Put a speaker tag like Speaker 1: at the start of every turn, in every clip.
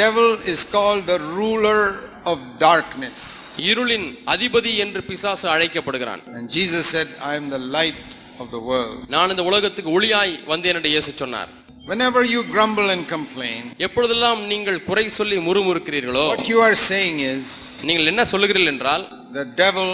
Speaker 1: devil is called the ruler of darkness.
Speaker 2: இருளின் அதிபதி என்று பிசாசு அழைக்கப்படுகிறான்
Speaker 1: And Jesus said, I am the light of the world.
Speaker 2: நான் இந்த உலகத்துக்கு ஒளியாய் வந்தேன் என்று இயேசு சொன்னார்
Speaker 1: Whenever you grumble and complain,
Speaker 2: எப்பொழுதெல்லாம் நீங்கள் குறை சொல்லி முறுமுறுக்கிறீர்களோ
Speaker 1: what you are saying is,
Speaker 2: நீங்கள் என்ன சொல்லுகிறீர்கள் என்றால்
Speaker 1: the devil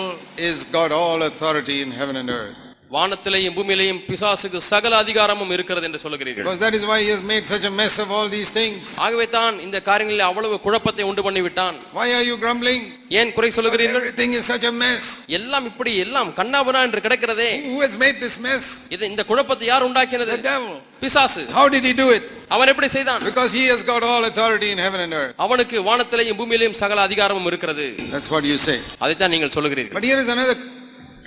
Speaker 1: is got all authority in heaven and earth.
Speaker 2: வானத்திலேயும் பூமியிலேயும் பிசாசுக்கு சகல அதிகாரமும் இருக்கிறது என்று சொல்லுகிறீர்கள்
Speaker 1: Because that is why he has made such a mess of all these things.
Speaker 2: ஆகவே தான் இந்த காரியங்களில் அவ்வளவு குழப்பத்தை உண்டு பண்ணி விட்டான்
Speaker 1: Why are you grumbling?
Speaker 2: ஏன் குறை சொல்லுகிறீர்கள்
Speaker 1: Everything is such a mess.
Speaker 2: எல்லாம் இப்படி எல்லாம் கண்ணாபனா என்று கிடக்கிறதே
Speaker 1: Who has made this mess?
Speaker 2: இது இந்த குழப்பத்தை யார் உண்டாக்கினது
Speaker 1: The devil.
Speaker 2: பிசாசு
Speaker 1: How did he do it?
Speaker 2: அவன் எப்படி செய்தான்
Speaker 1: Because he has got all authority in heaven and earth.
Speaker 2: அவனுக்கு வானத்திலேயும் பூமியிலேயும் சகல அதிகாரமும் இருக்கிறது
Speaker 1: That's what you say.
Speaker 2: அதைத்தான் நீங்கள் சொல்லுகிறீர்கள்
Speaker 1: But here is another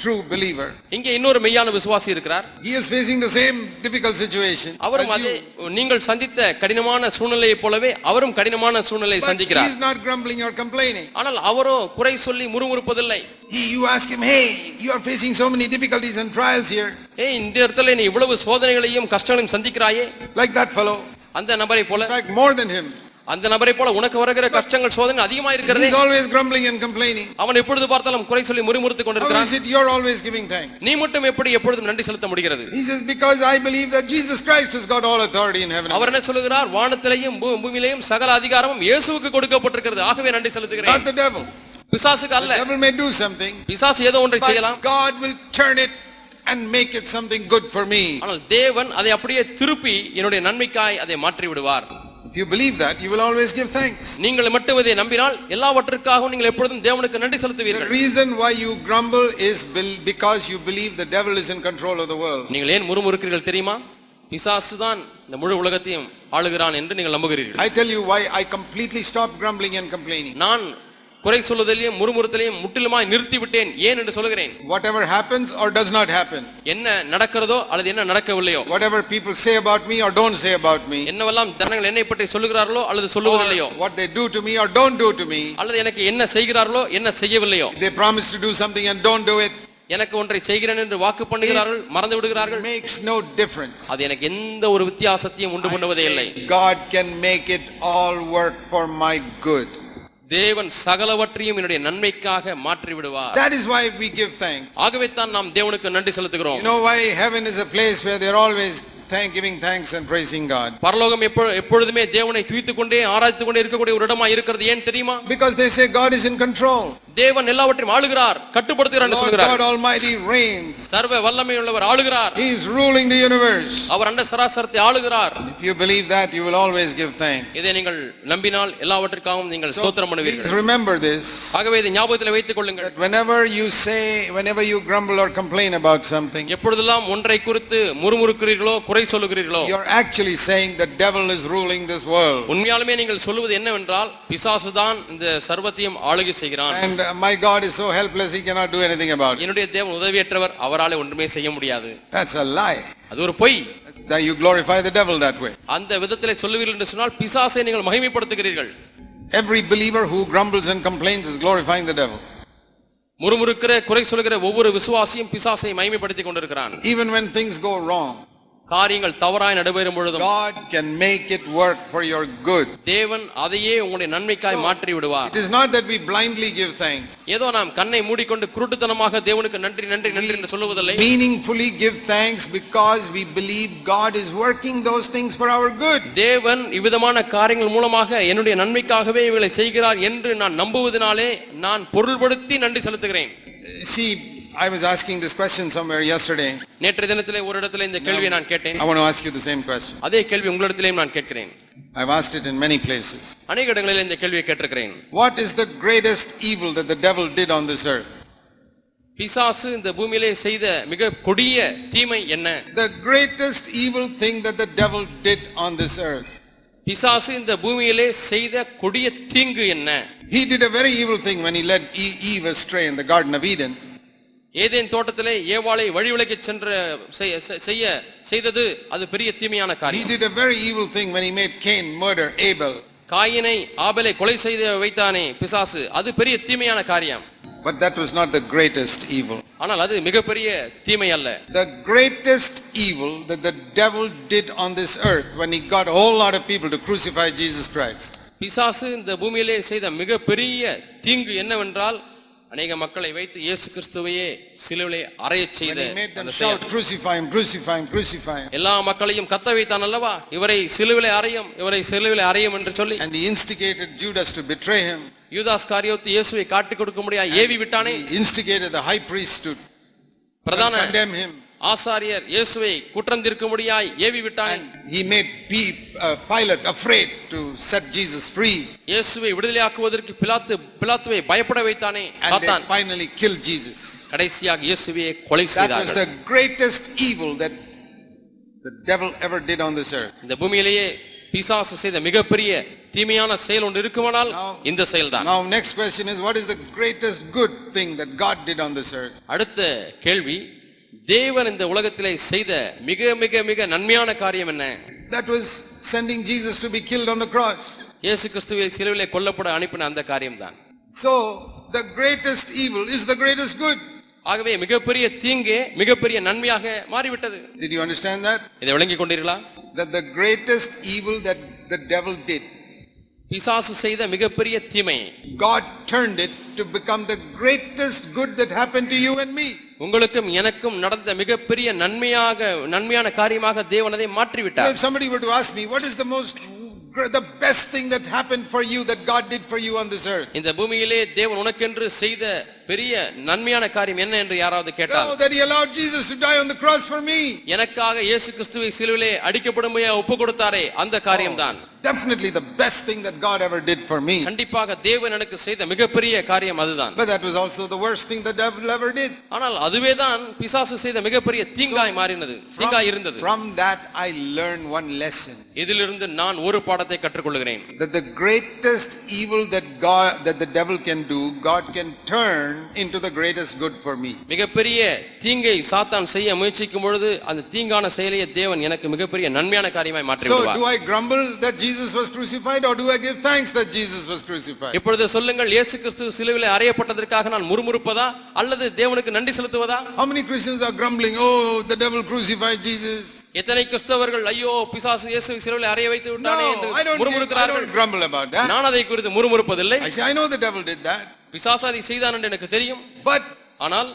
Speaker 1: true believer.
Speaker 2: இங்கே இன்னொரு மெய்யான விசுவாசி இருக்கிறார்
Speaker 1: He is facing the same difficult situation.
Speaker 2: அவரும்
Speaker 1: as
Speaker 2: அதே
Speaker 1: you.
Speaker 2: நீங்கள் சந்தித்த கடினமான சூழ்நிலையைப் போலவே அவரும் கடினமான சூழ்நிலையை
Speaker 1: But he
Speaker 2: சந்திக்கிறார்
Speaker 1: is not grumbling or complaining.
Speaker 2: ஆனால் அவரோ குறை சொல்லி முறுமுறுப்பதில்லை
Speaker 1: He, you ask him, hey, you are facing so many difficulties and trials here.
Speaker 2: ஏய் இந்த இடத்துல நீ இவ்வளவு சோதனைகளையும் கஷ்டங்களையும் சந்திக்கிறாயே
Speaker 1: Like that fellow.
Speaker 2: அந்த நபரை போல
Speaker 1: In fact, more than him.
Speaker 2: அந்த நபரை போல உனக்கு வருகிற கஷ்டங்கள் சோதனை அதிகமா இருக்கிறதே
Speaker 1: He's always grumbling and complaining.
Speaker 2: அவன் எப்பொழுது பார்த்தாலும் குறை சொல்லி முறுமுறுத்துக்
Speaker 1: How
Speaker 2: கொண்டிருக்கிறான்
Speaker 1: is it you're always giving thanks?
Speaker 2: நீ மட்டும் எப்படி எப்பொழுதும் நன்றி செலுத்த முடிகிறது
Speaker 1: He says, because I believe that Jesus Christ has got all authority in heaven.
Speaker 2: அவர் என்ன சொல்லுகிறார் வானத்திலேயும் பூமியிலேயும் சகல அதிகாரமும் இயேசுவுக்கு கொடுக்கப்பட்டிருக்கிறது ஆகவே நன்றி
Speaker 1: earth. Not
Speaker 2: செலுத்துகிறேன்
Speaker 1: the devil.
Speaker 2: பிசாசுக்கு
Speaker 1: The
Speaker 2: அல்ல
Speaker 1: devil may do something,
Speaker 2: பிசாசு ஏதோ ஒன்றை செய்யலாம்
Speaker 1: God will turn it and make it something good for me.
Speaker 2: ஆனால் தேவன் அதை அப்படியே திருப்பி என்னுடைய நன்மைக்காய் அதை மாற்றி விடுவார்
Speaker 1: If you believe that, you will always give thanks.
Speaker 2: நீங்கள் மட்டும் இதை நம்பினால் எல்லாவற்றிற்காகவும் நீங்கள் எப்பொழுதும் தேவனுக்கு நன்றி
Speaker 1: The
Speaker 2: செலுத்துவீர்கள்
Speaker 1: reason why you grumble is bel- because you believe the devil is in control of the world.
Speaker 2: நீங்கள் ஏன் முறுமுறுக்கிறீர்கள் தெரியுமா பிசாசு தான் இந்த முழு உலகத்தையும் ஆளுகிறான் என்று நீங்கள் நம்புகிறீர்கள்
Speaker 1: I tell you why I completely stopped grumbling and complaining.
Speaker 2: நான் குறை சொல்லுதலையும் முறுமுறுத்தலையும் முற்றிலுமாய் நிறுத்தி விட்டேன் ஏன் என்று சொல்லுகிறேன்.
Speaker 1: Whatever happens or does not happen,
Speaker 2: என்ன நடக்கிறதோ அல்லது என்ன நடக்கவில்லையோ.
Speaker 1: Whatever people say about me or don't say about me,
Speaker 2: என்னவெல்லாம் ஜனங்கள் என்னை பற்றி சொல்லுகிறார்களோ அல்லது சொல்லுவதில்லையோ.
Speaker 1: What they do to me or don't do to me,
Speaker 2: அல்லது எனக்கு என்ன செய்கிறார்களோ என்ன செய்யவில்லையோ.
Speaker 1: They promise to do something and don't do it,
Speaker 2: எனக்கு ஒன்றை செய்கிறேன் என்று வாக்கு பண்ணுகிறார்கள் மறந்து விடுகிறார்கள்.
Speaker 1: makes no difference.
Speaker 2: அது எனக்கு எந்த ஒரு வித்தியாசத்தையும் உண்டு பண்ணுவதே இல்லை.
Speaker 1: God can make it all work for my good.
Speaker 2: தேவன் சகலவற்றையும் என்னுடைய நன்மைக்காக மாற்றி விடுவார்
Speaker 1: That is why we give thanks.
Speaker 2: ஆகவே தான் நாம் தேவனுக்கு நன்றி செலுத்துகிறோம்
Speaker 1: You know why heaven is a place where they're always thank, giving thanks and praising God?
Speaker 2: பரலோகம் எப்பொ- எப்பொழுதுமே தேவனை துதித்துக் கொண்டே ஆராய்த்து கொண்டே இருக்கக்கூடிய ஒரு இடமா இருக்கிறது ஏன் தெரியுமா
Speaker 1: Because they say God is in control.
Speaker 2: தேவன் எல்லாவற்றையும் ஆளுகிறார் கட்டுப்படுத்துகிறார் என்று சொல்கிறார்
Speaker 1: God Almighty reigns.
Speaker 2: சர்வ வல்லமை உள்ளவர் ஆளுகிறார்
Speaker 1: He is ruling the universe.
Speaker 2: அவர் அண்ட சராசரத்தை ஆளுகிறார்
Speaker 1: If you believe that, you will always give thanks.
Speaker 2: இதை நீங்கள் நம்பினால் எல்லாவற்றிற்காகவும் நீங்கள் ஸ்தோத்திரம்
Speaker 1: please
Speaker 2: பண்ணுவீர்கள்
Speaker 1: remember this.
Speaker 2: ஆகவே இதை ஞாபகத்தில் வைத்துக் கொள்ளுங்கள்
Speaker 1: That whenever you say, whenever you grumble or complain about something,
Speaker 2: எப்பொழுதெல்லாம் ஒன்றை குறித்து முறுமுறுக்கிறீர்களோ குறை சொல்லுகிறீர்களோ
Speaker 1: you're actually saying the devil is ruling this world.
Speaker 2: உண்மையாலுமே நீங்கள் சொல்லுவது என்னவென்றால் பிசாசுதான் இந்த சர்வத்தையும் ஆளுகை செய்கிறான்
Speaker 1: And uh, my God is so helpless, he cannot do anything about it.
Speaker 2: என்னுடைய தேவன் உதவியற்றவர் அவராலே ஒன்றுமே செய்ய முடியாது
Speaker 1: That's a lie.
Speaker 2: அது ஒரு பொய்
Speaker 1: That you glorify the devil that way.
Speaker 2: அந்த விதத்திலே சொல்லுவீர்கள் என்று சொன்னால் பிசாசை நீங்கள் மகிமைப்படுத்துகிறீர்கள்
Speaker 1: Every believer who grumbles and complains is glorifying the devil.
Speaker 2: முறுமுறுக்கிற குறை சொல்லுகிற ஒவ்வொரு விசுவாசியும் பிசாசை மகிமைப்படுத்திக் கொண்டிருக்கிறான்
Speaker 1: Even when things go wrong,
Speaker 2: காரியங்கள் தவறாய் நடைபெறும் பொழுதும்
Speaker 1: God can make it work for your good.
Speaker 2: தேவன் அதையே உங்களுடைய நன்மைக்காய் மாற்றி விடுவார்
Speaker 1: It is not that we blindly give thanks.
Speaker 2: ஏதோ நாம் கண்ணை மூடிக்கொண்டு குருட்டுத்தனமாக தேவனுக்கு நன்றி நன்றி நன்றி என்று சொல்லுவதில்லை
Speaker 1: Meaningfully give thanks because we believe God is working those things for our good.
Speaker 2: தேவன் இவ்விதமான காரியங்கள் மூலமாக என்னுடைய நன்மைக்காகவே இவளை செய்கிறார் என்று நான் நம்புவதனாலே நான் பொருள்படுத்தி நன்றி செலுத்துகிறேன்
Speaker 1: See, I was asking this question somewhere yesterday.
Speaker 2: நேற்றைய தினத்திலே ஒரு இடத்துல இந்த கேள்வியை நான் கேட்டேன்
Speaker 1: I want to ask you the same question.
Speaker 2: அதே கேள்வி உங்களிடத்திலேயும் நான் கேட்கிறேன்
Speaker 1: I've asked it in many places.
Speaker 2: அநேக இடங்களில் இந்த கேள்வியை கேட்டிருக்கிறேன்
Speaker 1: What is the greatest evil that the devil did on this earth?
Speaker 2: பிசாசு இந்த பூமியிலே செய்த மிக கொடிய தீமை என்ன
Speaker 1: The greatest evil thing that the devil did on this earth.
Speaker 2: பிசாசு இந்த பூமியிலே செய்த கொடிய தீங்கு என்ன
Speaker 1: He did a very evil thing when he led E- Eve astray in the Garden of Eden.
Speaker 2: Eden தோட்டத்திலே ஏவாளை வழிவிலக்கிச் சென்ற செய்ய செய்ய செய்தது அது பெரிய தீமையான
Speaker 1: He
Speaker 2: காரியம்
Speaker 1: did a very evil thing when he made Cain murder Abel.
Speaker 2: காயினை ஆபலை கொலை செய்து வைத்தானே பிசாசு அது பெரிய தீமையான காரியம்
Speaker 1: But that was not the greatest evil.
Speaker 2: ஆனால் அது மிகப்பெரிய தீமை அல்ல
Speaker 1: The greatest evil that the devil did on this earth when he got a whole lot of people to crucify Jesus Christ.
Speaker 2: பிசாசு இந்த பூமியிலே செய்த மிகப்பெரிய தீங்கு என்னவென்றால் அநேக மக்களை வைத்து இயேசு கிறிஸ்துவையே சிலுவிலே அறையச் செய்த அந்த. எல்லா மக்களையும் கத்த வைத்தான் அல்லவா இவரை சிலுவிலே அறையும் இவரை சிலுவிலே அறையும் என்று சொல்லி
Speaker 1: And he instigated Judas to betray him.
Speaker 2: யூதாஸ் காரியோத்து இயேசுவை காட்டிக் கொடுக்க முடியா ஏவி விட்டானே
Speaker 1: instigated the high priest to
Speaker 2: பிரதான
Speaker 1: condemn him.
Speaker 2: ஆசாரியர் இயேசுவை குற்றம் தீர்க்க முடியாய் ஏவி விட்டானே
Speaker 1: he made uh, Pilate afraid to set Jesus free.
Speaker 2: இயேசுவை விடுதலையாக்குவதற்கு பிலாத்து பிலாத்துவை பயப்பட வைத்தானே
Speaker 1: And they
Speaker 2: சாத்தான்
Speaker 1: finally killed Jesus.
Speaker 2: கடைசியாக இயேசுவையே கொலை
Speaker 1: That was
Speaker 2: செய்தார்கள்
Speaker 1: the greatest evil that the devil ever did on this earth.
Speaker 2: இந்த பூமியிலேயே பிசாசு செய்த மிகப்பெரிய தீமையான செயல் ஒன்று இருக்குமானால் இந்த செயல்தான்
Speaker 1: Now, next question is what is the greatest good thing that God did on this earth?
Speaker 2: அடுத்த கேள்வி தேவன் இந்த உலகத்திலே செய்த மிக மிக மிக நன்மையான காரியம் என்ன
Speaker 1: That was sending Jesus to be killed on the cross.
Speaker 2: இயேசு கிறிஸ்துவை சிலுவிலே கொல்லப்பட அனுப்பின அந்த காரியம்தான்
Speaker 1: So, the greatest evil is the greatest good.
Speaker 2: ஆகவே மிகப்பெரிய தீங்கே மிகப்பெரிய நன்மையாக மாறிவிட்டது
Speaker 1: Did you understand that?
Speaker 2: இதை விளங்கிக் கொண்டீர்களா
Speaker 1: That the greatest evil that the devil did,
Speaker 2: பிசாசு செய்த மிகப்பெரிய தீமை
Speaker 1: God turned it to become the greatest good that happened to you and me.
Speaker 2: உங்களுக்கும் எனக்கும் நடந்த மிகப்பெரிய நன்மையாக நன்மையான காரியமாக தேவன் அதை மாற்றிவிட்டார்
Speaker 1: if somebody were to ask me, what is the most, the best thing that happened for you, that God did for you on this earth?
Speaker 2: இந்த பூமியிலே தேவன் உனக்கென்று செய்த பெரிய நன்மையான காரியம் என்ன என்று யாராவது கேட்டால்
Speaker 1: that he allowed Jesus to die on the cross for me.
Speaker 2: எனக்காக இயேசு கிறிஸ்துவை சிலுவிலே அடிக்கப்படும்படியாக ஒப்பு கொடுத்தாரே அந்த காரியம்தான்
Speaker 1: Definitely the best thing that God ever did for me.
Speaker 2: கண்டிப்பாக தேவன் எனக்கு செய்த மிகப்பெரிய காரியம் அதுதான்
Speaker 1: But that was also the worst thing the devil ever did.
Speaker 2: ஆனால் அதுவேதான் பிசாசு செய்த மிகப்பெரிய தீங்காய் மாறினது தீங்காய் இருந்தது
Speaker 1: From that I learned one lesson.
Speaker 2: இதிலிருந்து நான் ஒரு பாடத்தை கற்றுக்கொள்கிறேன்
Speaker 1: That the greatest evil that God, that the devil can do, God can turn into the greatest good for me.
Speaker 2: மிகப்பெரிய தீங்கை சாத்தான் செய்ய முயற்சிக்கும் பொழுது அந்த தீங்கான செயலையே தேவன் எனக்கு மிகப்பெரிய நன்மையான காரியமாய் மாற்றி
Speaker 1: So
Speaker 2: விடுவார்
Speaker 1: do I grumble that Jesus was crucified or do I give thanks that Jesus was crucified?
Speaker 2: இப்பொழுது சொல்லுங்கள் இயேசு கிறிஸ்து சிலுவிலே அறையப்பட்டதற்காக நான் முறுமுறுப்பதா அல்லது தேவனுக்கு நன்றி செலுத்துவதா
Speaker 1: How many Christians are grumbling, oh, the devil crucified Jesus?
Speaker 2: எத்தனை கிறிஸ்தவர்கள் ஐயோ பிசாசு இயேசு சிலுவிலே அறைய வைத்து விட்டானே
Speaker 1: No,
Speaker 2: என்று
Speaker 1: I don't, give- I
Speaker 2: முறுமுறுக்கிறார்கள்
Speaker 1: don't grumble about that.
Speaker 2: நான் அதை குறித்து முறுமுறுப்பதில்லை
Speaker 1: I say, I know the devil did that.
Speaker 2: பிசாசு அதை செய்தான் என்று எனக்கு தெரியும்
Speaker 1: But
Speaker 2: ஆனால்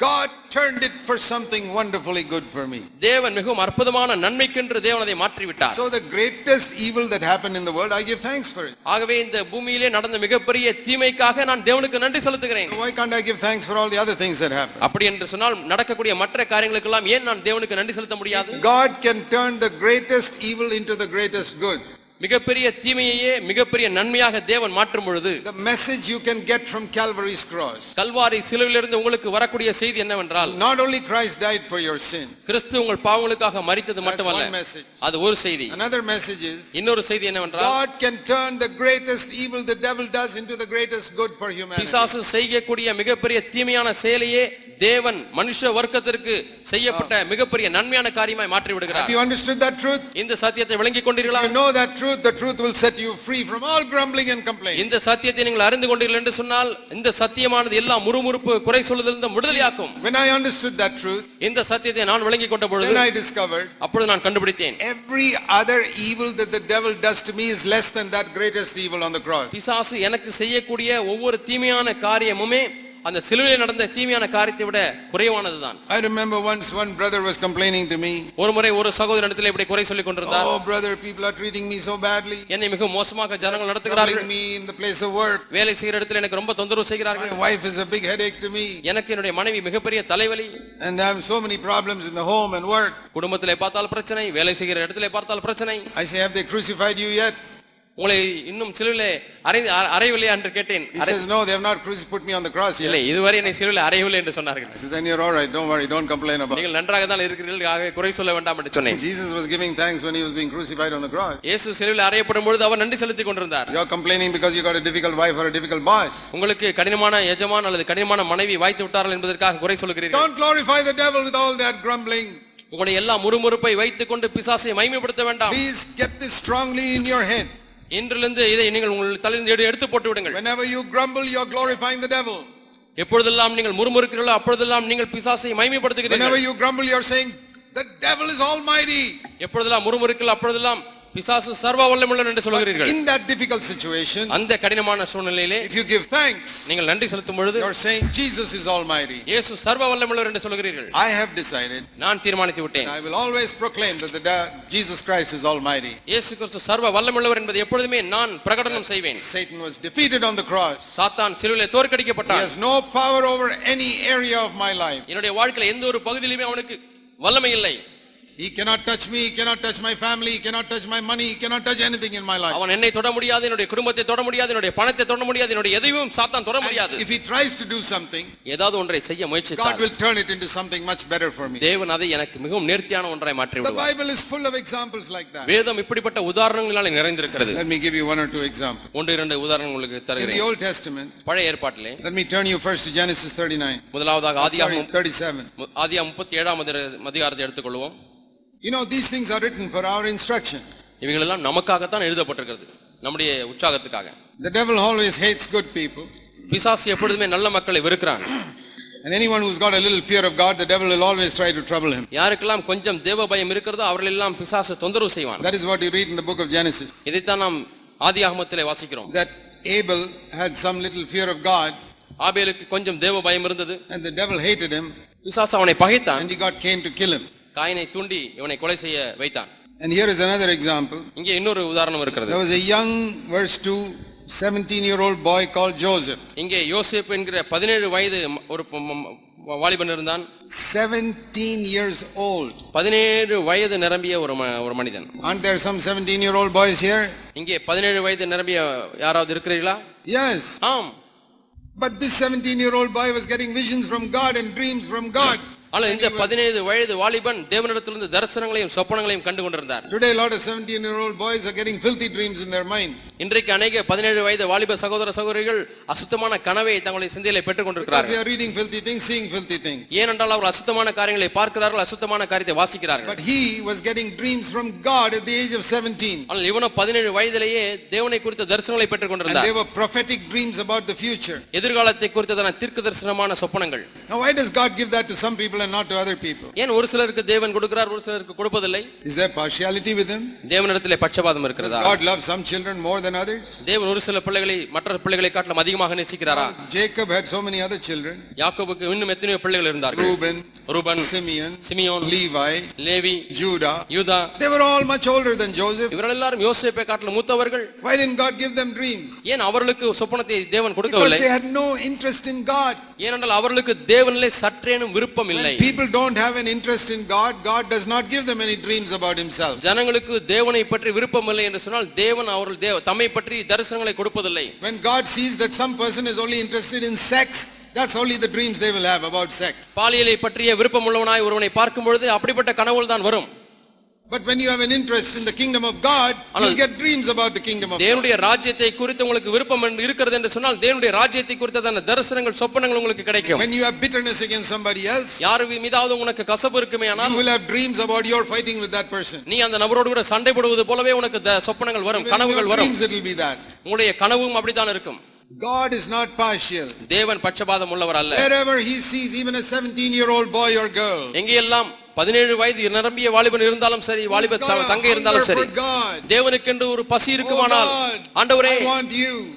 Speaker 1: God turned it for something wonderfully good for me.
Speaker 2: தேவன் மிகவும் அற்புதமான நன்மைக்கென்று தேவன் அதை மாற்றிவிட்டார்
Speaker 1: So the greatest evil that happened in the world, I give thanks for it.
Speaker 2: ஆகவே இந்த பூமியிலே நடந்த மிகப்பெரிய தீமைக்காக நான் தேவனுக்கு நன்றி செலுத்துகிறேன்
Speaker 1: Why can't I give thanks for all the other things that happen?
Speaker 2: அப்படி என்று சொன்னால் நடக்கக்கூடிய மற்ற காரியங்களுக்கெல்லாம் ஏன் நான் தேவனுக்கு நன்றி செலுத்த முடியாது
Speaker 1: God can turn the greatest evil into the greatest good.
Speaker 2: மிகப்பெரிய தீமையையே மிகப்பெரிய நன்மையாக தேவன் மாற்றும் பொழுது
Speaker 1: The message you can get from Calvary's cross.
Speaker 2: Kalvari சிலுவிலிருந்து உங்களுக்கு வரக்கூடிய செய்தி என்னவென்றால்
Speaker 1: Not only Christ died for your sin.
Speaker 2: கிறிஸ்து உங்கள் பாவங்களுக்காக மரித்தது
Speaker 1: That's
Speaker 2: மட்டுமல்ல
Speaker 1: one message.
Speaker 2: அது ஒரு செய்தி
Speaker 1: Another message is
Speaker 2: இன்னொரு செய்தி என்னவென்றால்
Speaker 1: God can turn the greatest evil the devil does into the greatest good for humanity.
Speaker 2: பிசாசு செய்யக்கூடிய மிகப்பெரிய தீமையான செயலையே தேவன் மனுஷ வர்க்கத்திற்கு செய்யப்பட்ட மிகப்பெரிய நன்மையான காரியமாய் மாற்றி விடுகிறார்
Speaker 1: you understood that truth?
Speaker 2: இந்த சத்தியத்தை விளங்கிக் கொண்டீர்களா
Speaker 1: You know that truth, the truth will set you free from all grumbling and complaining.
Speaker 2: இந்த சத்தியத்தை நீங்கள் அறிந்து கொண்டீர்கள் என்று சொன்னால் இந்த சத்தியமானது எல்லா முறுமுறுப்பு குறை சொல்லுதலிருந்து விடுதலையாக்கும்
Speaker 1: When I understood that truth,
Speaker 2: இந்த சத்தியத்தை நான் விளங்கிக் கொண்ட பொழுது
Speaker 1: then I discovered
Speaker 2: அப்பொழுது நான் கண்டுபிடித்தேன்
Speaker 1: every other evil that the devil does to me is less than that greatest evil on the cross.
Speaker 2: பிசாசு எனக்கு செய்யக்கூடிய ஒவ்வொரு தீமையான காரியமுமே அந்த சிலுவையில் நடந்த தீமையான காரியத்தை விட குறைவானதுதான்
Speaker 1: I remember once one brother was complaining to me,
Speaker 2: ஒரு முறை ஒரு சகோதரனிடத்தில் இப்படி குறை சொல்லிக் கொண்டிருந்தார்
Speaker 1: Oh brother, people are treating me so badly,
Speaker 2: என்னை மிக மோசமாக ஜனங்கள் நடத்துகிறார்கள்
Speaker 1: me in the place of work.
Speaker 2: வேலை செய்கிற இடத்துல எனக்கு ரொம்ப தொந்தரவு செய்கிறார்கள்
Speaker 1: My wife is a big headache to me
Speaker 2: எனக்கு என்னுடைய மனைவி மிகப்பெரிய தலைவலி
Speaker 1: and I have so many problems in the home and work.
Speaker 2: குடும்பத்திலே பார்த்தால் பிரச்சனை வேலை செய்கிற இடத்திலே பார்த்தால் பிரச்சனை
Speaker 1: I say, have they crucified you yet?
Speaker 2: உங்களை இன்னும் சிலுவிலே அறை அ- அறையவில்லையா என்று கேட்டேன்
Speaker 1: He
Speaker 2: அறை-
Speaker 1: says, no, they have not cruci- put me on the cross
Speaker 2: இல்லை
Speaker 1: yet.
Speaker 2: இதுவரை என்னை சிலுவிலே அறையவில்லை என்று சொன்னார்கள்
Speaker 1: I said, then you're all right, don't worry, don't complain about it.
Speaker 2: நீங்கள் நன்றாக தான் இருக்கிறீர்கள் ஆகவே குறை சொல்ல வேண்டாம் என்று சொன்னேன்
Speaker 1: Jesus was giving thanks when he was being crucified on the cross.
Speaker 2: இயேசு சிலுவிலே அறையப்படும் பொழுது அவர் நன்றி செலுத்திக் கொண்டிருந்தார்
Speaker 1: You're complaining because you got a difficult wife or a difficult boss.
Speaker 2: உங்களுக்கு கடினமான எஜமான் அல்லது கடினமான மனைவி வாய்த்து விட்டார்கள் என்பதற்காக குறை சொல்கிறீர்கள்
Speaker 1: Don't glorify the devil with all that grumbling.
Speaker 2: உங்களுடைய எல்லா முறுமுறுப்பை வைத்துக் கொண்டு பிசாசை மைமைப்படுத்த வேண்டாம்
Speaker 1: Please get this strongly in your head.
Speaker 2: இன்றிலிருந்து இதை நீங்கள் உங்கள் தலையில் எடு- எடுத்து போட்டு விடுங்கள்
Speaker 1: Whenever you grumble, you're glorifying the devil.
Speaker 2: எப்பொழுதெல்லாம் நீங்கள் முறுமுறுக்கிறீர்களோ அப்பொழுதெல்லாம் நீங்கள் பிசாசை
Speaker 1: Whenever
Speaker 2: மைமைப்படுத்துகிறீர்கள்
Speaker 1: you grumble, you're saying, the devil is almighty.
Speaker 2: எப்பொழுதெல்லாம் முறுமுறுக்கிறீர்கள் அப்பொழுதெல்லாம் பிசாசு சர்வ வல்லமுள்ளவர் என்று சொல்கிறீர்கள்
Speaker 1: In that difficult situation,
Speaker 2: அந்த கடினமான சூழ்நிலையிலே
Speaker 1: if you give thanks,
Speaker 2: நீங்கள் நன்றி செலுத்தும் பொழுது
Speaker 1: you're saying Jesus is almighty.
Speaker 2: இயேசு சர்வ வல்லமுள்ளவர் என்று சொல்கிறீர்கள்
Speaker 1: I have decided,
Speaker 2: நான் தீர்மானித்து விட்டேன்
Speaker 1: I will always proclaim that the da- Jesus Christ is almighty.
Speaker 2: இயேசு கிறிஸ்து சர்வ வல்லமுள்ளவர் என்பதை எப்பொழுதுமே நான் பிரகடனம் செய்வேன்
Speaker 1: Satan was defeated on the cross.
Speaker 2: சாத்தான் சிலுவிலே
Speaker 1: He
Speaker 2: தோற்கடிக்கப்பட்டான்
Speaker 1: has no power over any area of my life.
Speaker 2: என்னுடைய வாழ்க்கையில எந்த ஒரு பகுதியிலுமே அவனுக்கு வல்லமை இல்லை
Speaker 1: He cannot touch me, he cannot touch my family, he cannot touch my money, he cannot touch anything in my life.
Speaker 2: அவன் என்னை தொட முடியாது என்னுடைய குடும்பத்தை தொட முடியாது என்னுடைய பணத்தை தொட முடியாது என்னுடைய எதையும் சாத்தான் தொட முடியாது
Speaker 1: if he tries to do something,
Speaker 2: ஏதாவது ஒன்றை செய்ய
Speaker 1: God
Speaker 2: முயற்சித்தார்
Speaker 1: will turn it into something much better for me.
Speaker 2: தேவன் அதை எனக்கு மிகவும் நேர்த்தியான ஒன்றை மாற்றி
Speaker 1: The
Speaker 2: விடுவார்
Speaker 1: Bible is full of examples like that.
Speaker 2: வேதம் இப்படிப்பட்ட உதாரணங்களால் நிறைந்திருக்கிறது
Speaker 1: Let me give you one or two examples.
Speaker 2: ஒன்று இரண்டு உதாரணங்கள் உங்களுக்கு
Speaker 1: In the
Speaker 2: தருகிறேன்
Speaker 1: Old Testament,
Speaker 2: பழைய ஏற்பாட்டிலே
Speaker 1: let me turn you first to Genesis 39.
Speaker 2: முதலாவதாக ஆதியாகமம்
Speaker 1: 37.
Speaker 2: ஆதியா முப்பத்தி ஏழாம் அதிகாரத்தை எடுத்துக்கொள்வோம்
Speaker 1: You know, these things are written for our instruction.
Speaker 2: இவைகளெல்லாம் நமக்காகத்தான் எழுதப்பட்டிருக்கிறது நம்முடைய உற்சாகத்துக்காக
Speaker 1: The devil always hates good people.
Speaker 2: பிசாசு எப்பொழுதுமே நல்ல மக்களை வெறுக்கிறான்
Speaker 1: And anyone who's got a little fear of God, the devil will always try to trouble him.
Speaker 2: யாருக்கெல்லாம் கொஞ்சம் தேவ பயம் இருக்கிறதோ அவர்களெல்லாம் பிசாசு தொந்தரவு செய்வான்
Speaker 1: That is what you read in the book of Genesis.
Speaker 2: இதைத்தான் நாம் ஆதியாகமத்திலே வாசிக்கிறோம்
Speaker 1: That Abel had some little fear of God,
Speaker 2: ஆபேலுக்கு கொஞ்சம் தேவ பயம் இருந்தது
Speaker 1: and the devil hated him,
Speaker 2: பிசாசு அவனை பகைத்தான்
Speaker 1: and he got Cain to kill him.
Speaker 2: காயினை தூண்டி இவனை கொலை செய்ய வைத்தான்
Speaker 1: And here is another example.
Speaker 2: இங்கே இன்னொரு உதாரணம் இருக்கிறது
Speaker 1: There was a young, verse 2, 17 year old boy called Joseph.
Speaker 2: இங்கே யோசேப் என்கிற பதினேழு வயது ம- ஒரு வாலிபன் இருந்தான்
Speaker 1: 17 years old.
Speaker 2: பதினேழு வயது நிரம்பிய ஒரு ஒரு மனிதன்
Speaker 1: Aren't there some 17 year old boys here?
Speaker 2: இங்கே பதினேழு வயது நிரம்பிய யாராவது இருக்கிறீர்களா
Speaker 1: Yes.
Speaker 2: ஆம்
Speaker 1: But this 17 year old boy was getting visions from God and dreams from God.
Speaker 2: ஆனால் இந்த பதினேழு வயது வாலிபன் தேவனிடத்திலிருந்து தரிசனங்களையும் சொப்பனங்களையும் கண்டு கொண்டிருந்தார்
Speaker 1: Today, a lot of 17 year old boys are getting filthy dreams in their mind.
Speaker 2: இன்றைக்கு அநேக பதினேழு வயது வாலிப சகோதர சகோதரிகள் அசுத்தமான கனவை தங்களுடைய சிந்தையில பெற்றுக் கொண்டிருக்கிறார்கள்
Speaker 1: they are reading filthy things, seeing filthy things.
Speaker 2: ஏனென்றால் அவர் அசுத்தமான காரியங்களை பார்க்கிறார்கள் அசுத்தமான காரியத்தை வாசிக்கிறார்கள்
Speaker 1: But he was getting dreams from God at the age of 17.
Speaker 2: ஆனால் இவனும் பதினேழு வயதிலேயே தேவனை குறித்த தரிசனங்களை பெற்றுக் கொண்டிருந்தார்
Speaker 1: they were prophetic dreams about the future.
Speaker 2: எதிர்காலத்தை குறித்ததான தீர்க்க தரிசனமான சொப்பனங்கள்
Speaker 1: Now, why does God give that to some people and not to other people?
Speaker 2: ஏன் ஒரு சிலருக்கு தேவன் கொடுக்கிறார் ஒரு சிலருக்கு கொடுப்பதில்லை
Speaker 1: Is there partiality with him?
Speaker 2: தேவனிடத்திலே பட்சபாதம்
Speaker 1: Does
Speaker 2: இருக்கிறதா
Speaker 1: God love some children more than others?
Speaker 2: தேவன் ஒரு சில பிள்ளைகளை மற்ற பிள்ளைகளை காட்டிலும் அதிகமாக நேசிக்கிறாரா
Speaker 1: Jacob had so many other children
Speaker 2: யாக்கோபுக்கு இன்னும் எத்தனையோ பிள்ளைகள் இருந்தார்கள்
Speaker 1: Reuben,
Speaker 2: Reuben
Speaker 1: Simeon,
Speaker 2: Simeon
Speaker 1: Levi,
Speaker 2: Levi
Speaker 1: Judah.
Speaker 2: யூதா
Speaker 1: They were all much older than Joseph.
Speaker 2: இவர்கள் எல்லாரும் யோசேப்பை காட்டிலும் மூத்தவர்கள்
Speaker 1: Why didn't God give them dreams?
Speaker 2: ஏன் அவர்களுக்கு சொப்பனத்தை தேவன்
Speaker 1: Because
Speaker 2: கொடுக்கவில்லை
Speaker 1: they had no interest in God.
Speaker 2: ஏனென்றால் அவர்களுக்கு தேவனிலே சற்றேனும் விருப்பம் இல்லை
Speaker 1: When people don't have an interest in God, God does not give them any dreams about himself.
Speaker 2: ஜனங்களுக்கு தேவனை பற்றி விருப்பம் இல்லை என்று சொன்னால் தேவன் அவர்கள் தேவ தம்மை பற்றி தரிசனங்களை கொடுப்பதில்லை
Speaker 1: When God sees that some person is only interested in sex, that's only the dreams they will have about sex.
Speaker 2: பாலியலை பற்றிய விருப்பம் உள்ளவனாய் ஒருவனை பார்க்கும் பொழுது அப்படிப்பட்ட கனவுகள் தான் வரும்
Speaker 1: But when you have an interest in the kingdom of God, you
Speaker 2: ஆனால்
Speaker 1: get dreams about the kingdom of God.
Speaker 2: தேவனுடைய ராஜ்யத்தை குறித்து உங்களுக்கு விருப்பம் என்று இருக்கிறது என்று சொன்னால் தேவனுடைய ராஜ்யத்தை குறித்ததான தரிசனங்கள் சொப்பனங்கள் உங்களுக்கு கிடைக்கும்
Speaker 1: When you have bitterness against somebody else,
Speaker 2: யாரு மீதாவது உனக்கு கசப்பு இருக்குமே
Speaker 1: you
Speaker 2: ஆனால்
Speaker 1: will have dreams about your fighting with that person.
Speaker 2: நீ அந்த நபரோடு கூட சண்டை போடுவது போலவே உனக்கு த- சொப்பனங்கள் வரும் கனவுகள் வரும்
Speaker 1: dreams it will be that.
Speaker 2: உங்களுடைய கனவும் அப்படித்தான் இருக்கும்
Speaker 1: God is not partial.
Speaker 2: தேவன் பட்சபாதம் உள்ளவர் அல்ல
Speaker 1: Wherever he sees even a 17 year old boy or girl,
Speaker 2: எங்கெல்லாம் பதினேழு வயது நிரம்பிய வாலிபன் இருந்தாலும் சரி வாலிப தங்கை இருந்தாலும் சரி. தேவனுக்கென்று ஒரு பசி இருக்குமானால் ஆண்டவரே.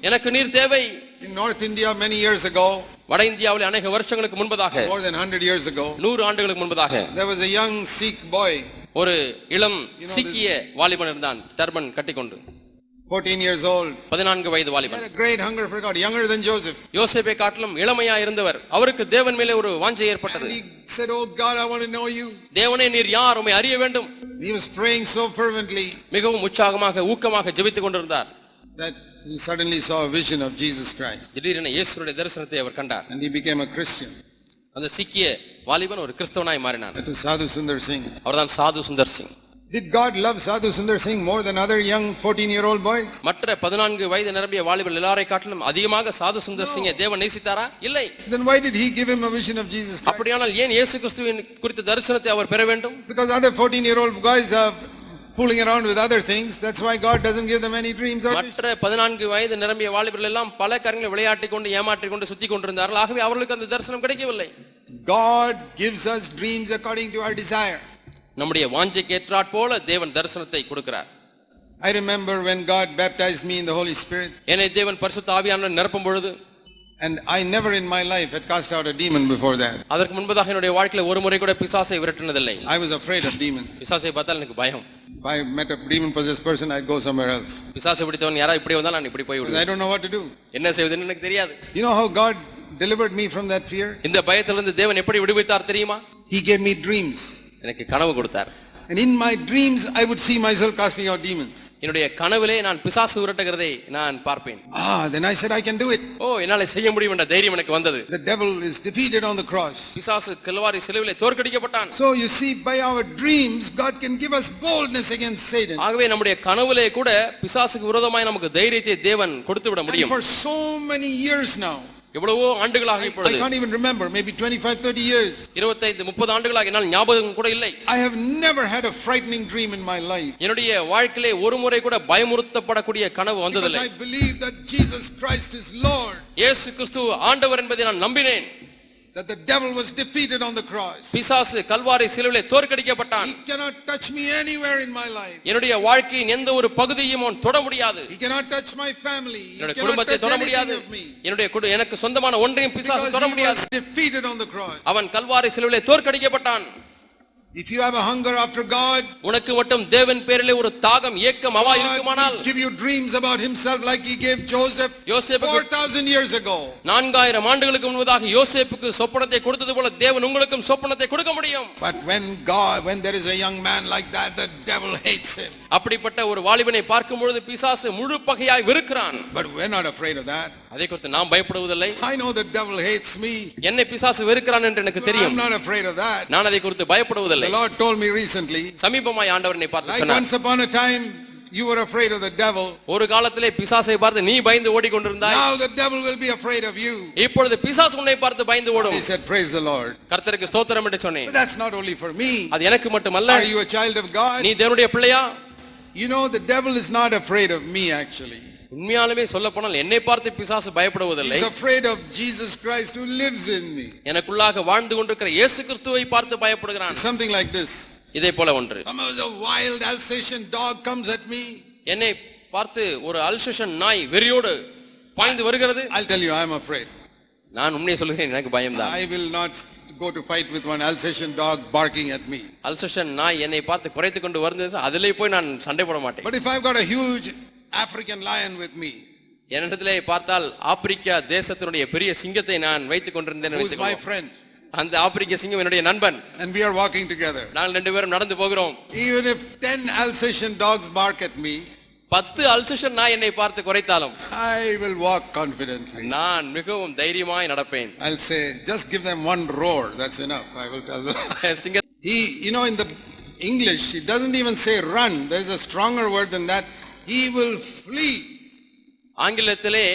Speaker 2: எனக்கு நீர் தேவை.
Speaker 1: In North India many years ago,
Speaker 2: வட இந்தியாவில் அநேக வருஷங்களுக்கு முன்பதாக
Speaker 1: more than 100 years ago,
Speaker 2: நூறு ஆண்டுகளுக்கு முன்பதாக
Speaker 1: there was a young Sikh boy,
Speaker 2: ஒரு இளம் சீக்கிய வாலிபன் இருந்தான் டர்பன் கட்டிக்கொண்டு.
Speaker 1: 14 years old.
Speaker 2: பதினான்கு வயது
Speaker 1: He
Speaker 2: வாலிபன்
Speaker 1: had a great hunger for God, younger than Joseph.
Speaker 2: யோசேப்பை காட்டிலும் இளமையா இருந்தவர் அவருக்கு தேவன் மேலே ஒரு வாஞ்சை ஏற்பட்டது
Speaker 1: he said, Oh God, I want to know you.
Speaker 2: தேவனே நீர் யார் உம்மை அறிய வேண்டும்
Speaker 1: He was praying so fervently
Speaker 2: மிகவும் உற்சாகமாக ஊக்கமாக ஜெபித்துக் கொண்டிருந்தார்
Speaker 1: that he suddenly saw a vision of Jesus Christ
Speaker 2: திடீரென இயேசுடைய தரிசனத்தை அவர் கண்டார்
Speaker 1: and he became a Christian.
Speaker 2: அந்த சீக்கிய வாலிபன் ஒரு கிறிஸ்தவனாய்
Speaker 1: was Sadhu Sundar Singh.
Speaker 2: அவர்தான் சாது Sundar Singh
Speaker 1: Did God love Sadhu Sundar Singh more than other young 14 year old boys?
Speaker 2: மற்ற பதினான்கு வயது நிரம்பிய வாலிபர் எல்லாரை காட்டிலும் அதிகமாக சாது சுந்தர் சிங்கை தேவன் நேசித்தாரா இல்லை
Speaker 1: Then why did he give him a vision of Jesus Christ?
Speaker 2: அப்படியானால் ஏன் இயேசு கிறிஸ்துவின் குறித்த தரிசனத்தை அவர் பெற வேண்டும்
Speaker 1: Because other 14 year old guys are fooling around with other things. That's why God doesn't give them any dreams or visions.
Speaker 2: மற்ற பதினான்கு வயது நிரம்பிய வாலிபர்கள் எல்லாம் பல காரியங்களை விளையாட்டி கொண்டு ஏமாற்றிக் கொண்டு சுத்தி கொண்டிருந்தார்கள் ஆகவே அவர்களுக்கு அந்த தரிசனம் கிடைக்கவில்லை
Speaker 1: God gives us dreams according to our desire.
Speaker 2: நம்முடைய வாஞ்சைக்கு ஏற்றாற் போல தேவன் தரிசனத்தை கொடுக்கிறார்
Speaker 1: I remember when God baptized me in the Holy Spirit,
Speaker 2: என்னை தேவன் பரிசுத்த ஆவியானவர் நிரப்பும் பொழுது
Speaker 1: and I never in my life had cast out a demon before that.
Speaker 2: அதற்கு முன்பதாக என்னுடைய வாழ்க்கையில ஒரு முறை கூட பிசாசை விரட்டினதில்லை
Speaker 1: I was afraid of demons.
Speaker 2: பிசாசை பார்த்தால் எனக்கு பயம்
Speaker 1: If I met a demon possessed person, I'd go somewhere else.
Speaker 2: பிசாசை பிடித்தவன் யாராவது இப்படி வந்தால் நான் இப்படி போய்
Speaker 1: Because I
Speaker 2: விடுவேன்
Speaker 1: don't know what to do.
Speaker 2: என்ன செய்வதுன்னு எனக்கு தெரியாது
Speaker 1: You know how God delivered me from that fear?
Speaker 2: இந்த பயத்திலிருந்து தேவன் எப்படி விடுவித்தார் தெரியுமா
Speaker 1: He gave me dreams.
Speaker 2: எனக்கு கனவு கொடுத்தார்
Speaker 1: And in my dreams, I would see myself casting out demons.
Speaker 2: என்னுடைய கனவிலே நான் பிசாசு விரட்டுகிறதை நான் பார்ப்பேன்
Speaker 1: Ah, then I said, I can do it.
Speaker 2: ஓ என்னால செய்ய முடியும் என்ற தைரியம் எனக்கு வந்தது
Speaker 1: The devil is defeated on the cross.
Speaker 2: பிசாசு Kalvari சிலுவிலே தோற்கடிக்கப்பட்டான்
Speaker 1: So you see, by our dreams, God can give us boldness against Satan.
Speaker 2: ஆகவே நம்முடைய கனவிலே கூட பிசாசுக்கு விரோதமாய் நமக்கு தைரியத்தை தேவன் கொடுத்து விட
Speaker 1: And
Speaker 2: முடியும்
Speaker 1: for so many years now,
Speaker 2: எவ்வளவோ ஆண்டுகளாக
Speaker 1: I, I
Speaker 2: இப்பொழுது
Speaker 1: can't even remember, maybe 25, 30 years,
Speaker 2: இருபத்தைந்து முப்பது ஆண்டுகளாக என்னால் ஞாபகம் கூட இல்லை
Speaker 1: I have never had a frightening dream in my life.
Speaker 2: என்னுடைய வாழ்க்கையிலே ஒரு முறை கூட பயமுறுத்தப்படக்கூடிய கனவு
Speaker 1: Because
Speaker 2: வந்ததில்லை
Speaker 1: I believe that Jesus Christ is Lord,
Speaker 2: இயேசு கிறிஸ்து ஆண்டவர் என்பதை நான் நம்பினேன்
Speaker 1: that the devil was defeated on the cross.
Speaker 2: பிசாசு Kalvari சிலுவிலே தோற்கடிக்கப்பட்டான்
Speaker 1: He cannot touch me anywhere in my life.
Speaker 2: என்னுடைய வாழ்க்கையின் எந்த ஒரு பகுதியும் அவன் தொட முடியாது
Speaker 1: He cannot touch my family.
Speaker 2: என்னுடைய குடும்பத்தை தொட முடியாது. என்னுடைய எனக்கு சொந்தமான ஒன்றையும் பிசாசு தொட முடியாது
Speaker 1: defeated on the cross.
Speaker 2: அவன் Kalvari சிலுவிலே தோற்கடிக்கப்பட்டான்
Speaker 1: If you have a hunger after God,
Speaker 2: உனக்கு மட்டும் தேவன் பேரிலே ஒரு தாகம் ஏக்கம் அவா
Speaker 1: God
Speaker 2: இருக்குமானால்
Speaker 1: will give you dreams about himself like he gave Joseph
Speaker 2: யோசேப்புக்கு
Speaker 1: 4,000 years ago.
Speaker 2: நான்காயிரம் ஆண்டுகளுக்கு முன்பதாக யோசேப்புக்கு சொப்பனத்தை கொடுத்தது போல தேவன் உங்களுக்கும் சொப்பனத்தை கொடுக்க முடியும்
Speaker 1: But when God, when there is a young man like that, the devil hates him.
Speaker 2: அப்படிப்பட்ட ஒரு வாலிபனை பார்க்கும் பொழுது பிசாசு முழு பகையாய் வெறுக்கிறான்
Speaker 1: But we're not afraid of that.
Speaker 2: அதை குறித்து நாம் பயப்படுவதில்லை
Speaker 1: I know the devil hates me.
Speaker 2: என்னை பிசாசு வெறுக்கிறான் என்று எனக்கு
Speaker 1: I'm
Speaker 2: தெரியும்
Speaker 1: not afraid of that.
Speaker 2: நான் அதை குறித்து பயப்படுவதில்லை
Speaker 1: The Lord told me recently,
Speaker 2: சமீபமாய் ஆண்டவர் என்னை பார்த்து
Speaker 1: like
Speaker 2: சொன்னார்
Speaker 1: once upon a time, you were afraid of the devil.
Speaker 2: ஒரு காலத்திலே பிசாசை பார்த்து நீ பயந்து ஓடிக்கொண்டிருந்தாய்
Speaker 1: Now the devil will be afraid of you.
Speaker 2: இப்பொழுது பிசாசு உன்னை பார்த்து பயந்து ஓடும்
Speaker 1: He said, Praise the Lord.
Speaker 2: கர்த்தருக்கு ஸ்தோத்திரம் என்று சொன்னேன்
Speaker 1: But that's not only for me.
Speaker 2: அது எனக்கு மட்டுமல்ல
Speaker 1: Are you a child of God?
Speaker 2: நீ தேவனுடைய பிள்ளையா
Speaker 1: You know, the devil is not afraid of me actually.
Speaker 2: உண்மையாலுமே சொல்ல போனால் என்னை பார்த்து பிசாசு பயப்படுவதில்லை
Speaker 1: He's afraid of Jesus Christ who lives in me.
Speaker 2: எனக்குள்ளாக வாழ்ந்து கொண்டிருக்கிற இயேசு கிறிஸ்துவை பார்த்து பயப்படுகிறான்
Speaker 1: something like this.
Speaker 2: இதே போல ஒன்று
Speaker 1: Some of the wild Alsatian dog comes at me.
Speaker 2: என்னை பார்த்து ஒரு அல்சேஷன் நாய் வெறியோடு பாய்ந்து வருகிறது
Speaker 1: I'll tell you, I'm afraid.
Speaker 2: நான் உண்மையை சொல்கிறேன் எனக்கு பயம்தான்
Speaker 1: I will not go to fight with one Alsatian dog barking at me.
Speaker 2: Alsatian நாய் என்னை பார்த்து குறைத்து கொண்டு வருது அதிலே போய் நான் சண்டை போட மாட்டேன்
Speaker 1: But if I've got a huge African lion with me,
Speaker 2: என்னிடத்திலே பார்த்தால் ஆப்பிரிக்கா தேசத்தினுடைய பெரிய சிங்கத்தை நான் வைத்துக் கொண்டிருந்தேன்
Speaker 1: my
Speaker 2: வைத்துக்கொள்வோம்.
Speaker 1: friend,
Speaker 2: அந்த ஆப்பிரிக்க சிங்கம் என்னுடைய நண்பன்
Speaker 1: and we are walking together,
Speaker 2: நாங்கள் ரெண்டு பேரும் நடந்து போகிறோம்
Speaker 1: even if 10 Alsatian dogs bark at me,
Speaker 2: பத்து அல்சேஷன் நாய் என்னை பார்த்து குறைத்தாலும்
Speaker 1: I will walk confidently.
Speaker 2: நான் மிகவும் தைரியமாய் நடப்பேன்
Speaker 1: I'll say, just give them one roar, that's enough. I will tell them.
Speaker 2: சிங்க
Speaker 1: He, you know, in the English, he doesn't even say run. There is a stronger word than that. He will flee.
Speaker 2: ஆங்கிலத்திலே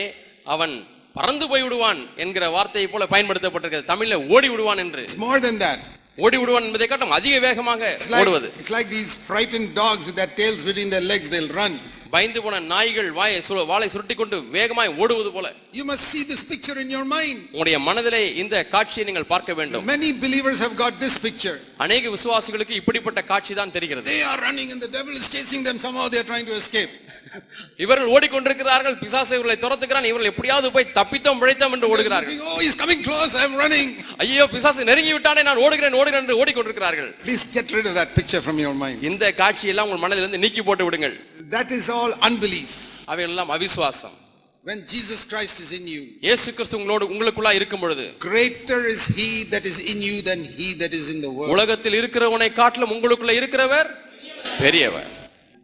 Speaker 2: அவன் பறந்து போய் விடுவான் என்கிற வார்த்தையை போல பயன்படுத்தப்பட்டிருக்கிறது தமிழ்ல ஓடி விடுவான் என்று
Speaker 1: It's more than that.
Speaker 2: ஓடி விடுவான் என்பதை காட்டும் அதிக வேகமாக ஓடுவது
Speaker 1: it's like these frightened dogs with their tails between their legs, they'll run.
Speaker 2: பயந்து போன நாய்கள் வாயை வாளை சுருட்டி கொண்டு வேகமாய் ஓடுவது போல
Speaker 1: You must see this picture in your mind.
Speaker 2: உங்களுடைய மனதிலே இந்த காட்சியை நீங்கள் பார்க்க வேண்டும்
Speaker 1: Many believers have got this picture.
Speaker 2: அநேக விசுவாசிகளுக்கு இப்படிப்பட்ட காட்சி தான் தெரிகிறது
Speaker 1: They are running and the devil is chasing them. Somehow they are trying to escape.
Speaker 2: இவர்கள் ஓடிக்கொண்டிருக்கிறார்கள் பிசாசு இவர்களை துரத்துக்கிறான் இவர்கள் எப்படியாவது போய் தப்பித்தோம் பிழைத்தோம் என்று ஓடுகிறார்கள்
Speaker 1: Oh, he's coming close. I'm running.
Speaker 2: ஐயோ பிசாசு நெருங்கி விட்டானே நான் ஓடுகிறேன் ஓடுகிறேன் என்று ஓடிக்கொண்டிருக்கிறார்கள்
Speaker 1: Please get rid of that picture from your mind.
Speaker 2: இந்த காட்சியெல்லாம் உங்கள் மனதிலிருந்து நீக்கி போட்டு விடுங்கள்
Speaker 1: That is all unbelief.
Speaker 2: அவைகள் எல்லாம் அவிசுவாசம்
Speaker 1: When Jesus Christ is in you,
Speaker 2: இயேசு கிறிஸ்து உங்களோடு உங்களுக்குள்ளா இருக்கும் பொழுது
Speaker 1: greater is he that is in you than he that is in the world.
Speaker 2: உலகத்தில் இருக்கிறவனை காட்டிலும் உங்களுக்குள்ள இருக்கிறவர் பெரியவர்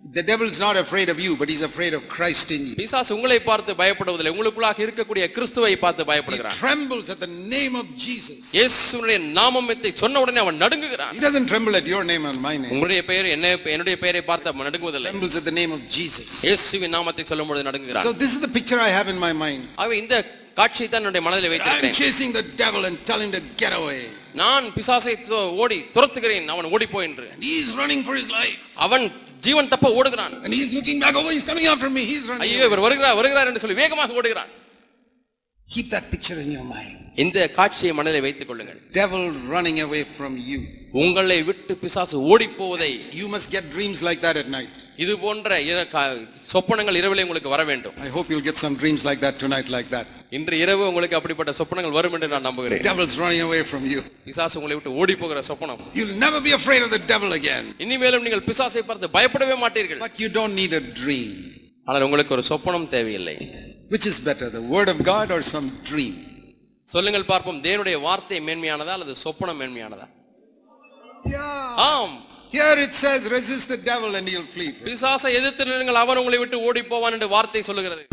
Speaker 1: The devil is not afraid of you, but he's afraid of Christ in you.
Speaker 2: பிசாசு உங்களை பார்த்து பயப்படுவதில்லை உங்களுக்குள்ளாக இருக்கக்கூடிய கிறிஸ்துவை பார்த்து
Speaker 1: He
Speaker 2: பயப்படுகிறான்
Speaker 1: trembles at the name of Jesus.
Speaker 2: இயேசுனுடைய நாமத்தை சொன்ன உடனே அவன் நடுங்குகிறான்
Speaker 1: He doesn't tremble at your name and my name.
Speaker 2: உங்களுடைய பெயர் என்ன என்னுடைய பெயரை பார்த்து அவன் நடுங்குவதில்லை
Speaker 1: Trembles at the name of Jesus.
Speaker 2: இயேசுவின் நாமத்தை சொல்லும் பொழுது நடுங்குகிறான்
Speaker 1: So this is the picture I have in my mind.
Speaker 2: ஆகவே இந்த காட்சியை தான் என்னுடைய மனதில்
Speaker 1: I'm
Speaker 2: வைத்திருக்கிறேன்
Speaker 1: chasing the devil and tell him to get away.
Speaker 2: நான் பிசாசை து- ஓடி துரத்துகிறேன் அவன் ஓடி போ என்று
Speaker 1: And he's running for his life.
Speaker 2: அவன் ஜீவன் தப்ப ஓடுகிறான்
Speaker 1: And he's looking back. Oh, he's coming after me. He's running.
Speaker 2: ஐயோ இவர் வருகிறார் வருகிறார் என்று சொல்லி வேகமாக ஓடுகிறான்
Speaker 1: Keep that picture in your mind.
Speaker 2: இந்த காட்சியை மனதில் வைத்துக் கொள்ளுங்கள்
Speaker 1: Devil running away from you.
Speaker 2: உங்களை விட்டு பிசாசு ஓடி போவதை
Speaker 1: You must get dreams like that at night.
Speaker 2: இது போன்ற சொப்பனங்கள் இரவிலே உங்களுக்கு வர வேண்டும்
Speaker 1: I hope you'll get some dreams like that tonight, like that.
Speaker 2: இன்று இரவு உங்களுக்கு அப்படிப்பட்ட சொப்பனங்கள் வரும் என்று நான் நம்புகிறேன்
Speaker 1: Devil's running away from you.
Speaker 2: பிசாசு உங்களை விட்டு ஓடி போகிற சொப்பனம்
Speaker 1: You'll never be afraid of the devil again.
Speaker 2: இனிமேலும் நீங்கள் பிசாசை பார்த்து பயப்படவே மாட்டீர்கள்
Speaker 1: But you don't need a dream.
Speaker 2: ஆனால் உங்களுக்கு ஒரு சொப்பனம் தேவையில்லை
Speaker 1: Which is better, the word of God or some dream?
Speaker 2: சொல்லுங்கள் பார்ப்போம் தேவனுடைய வார்த்தை மேன்மையானதா அல்லது சொப்பனம் மேன்மையானதா. ஆம்
Speaker 1: Here it says, resist the devil and he'll flee.
Speaker 2: பிசாசை எதிர்த்து நில்லுங்கள் அவன் உங்களை விட்டு ஓடி போவான் என்று வார்த்தை சொல்லுகிறது